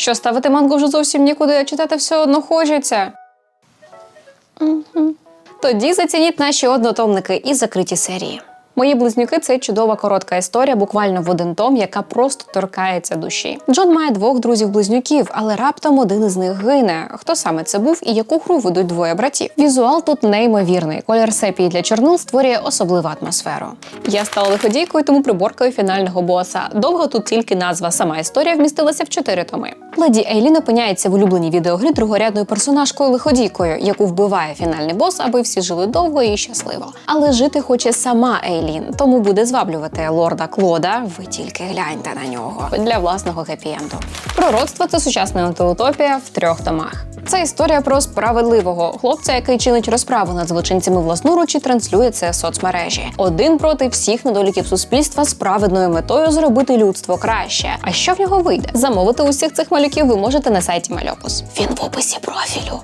Що ставити мангу вже зовсім нікуди, а читати все одно хочеться. Угу. Тоді зацініть наші однотомники і закриті серії. Мої близнюки це чудова коротка історія, буквально в один том, яка просто торкається душі. Джон має двох друзів-близнюків, але раптом один із них гине. Хто саме це був і яку гру ведуть двоє братів? Візуал тут неймовірний. Колір сепії для чорнил створює особливу атмосферу. Я стала лиходійкою, тому приборкою фінального боса. Довго тут тільки назва. Сама історія вмістилася в чотири томи. Леді Ейлін опиняється в улюбленій відеогрі другорядною персонажкою лиходійкою, яку вбиває фінальний бос, аби всі жили довго і щасливо. Але жити хоче сама Ейлін, тому буде зваблювати лорда Клода. Ви тільки гляньте на нього для власного хеппі-енду. Пророцтво це сучасна антиутопія в трьох томах. Це історія про справедливого хлопця, який чинить розправу над злочинцями власноруч і транслює це соцмережі. Один проти всіх недоліків суспільства з праведною метою зробити людство краще. А що в нього вийде? Замовити усіх цих малюків ви можете на сайті Мальопус. Він в описі профілю.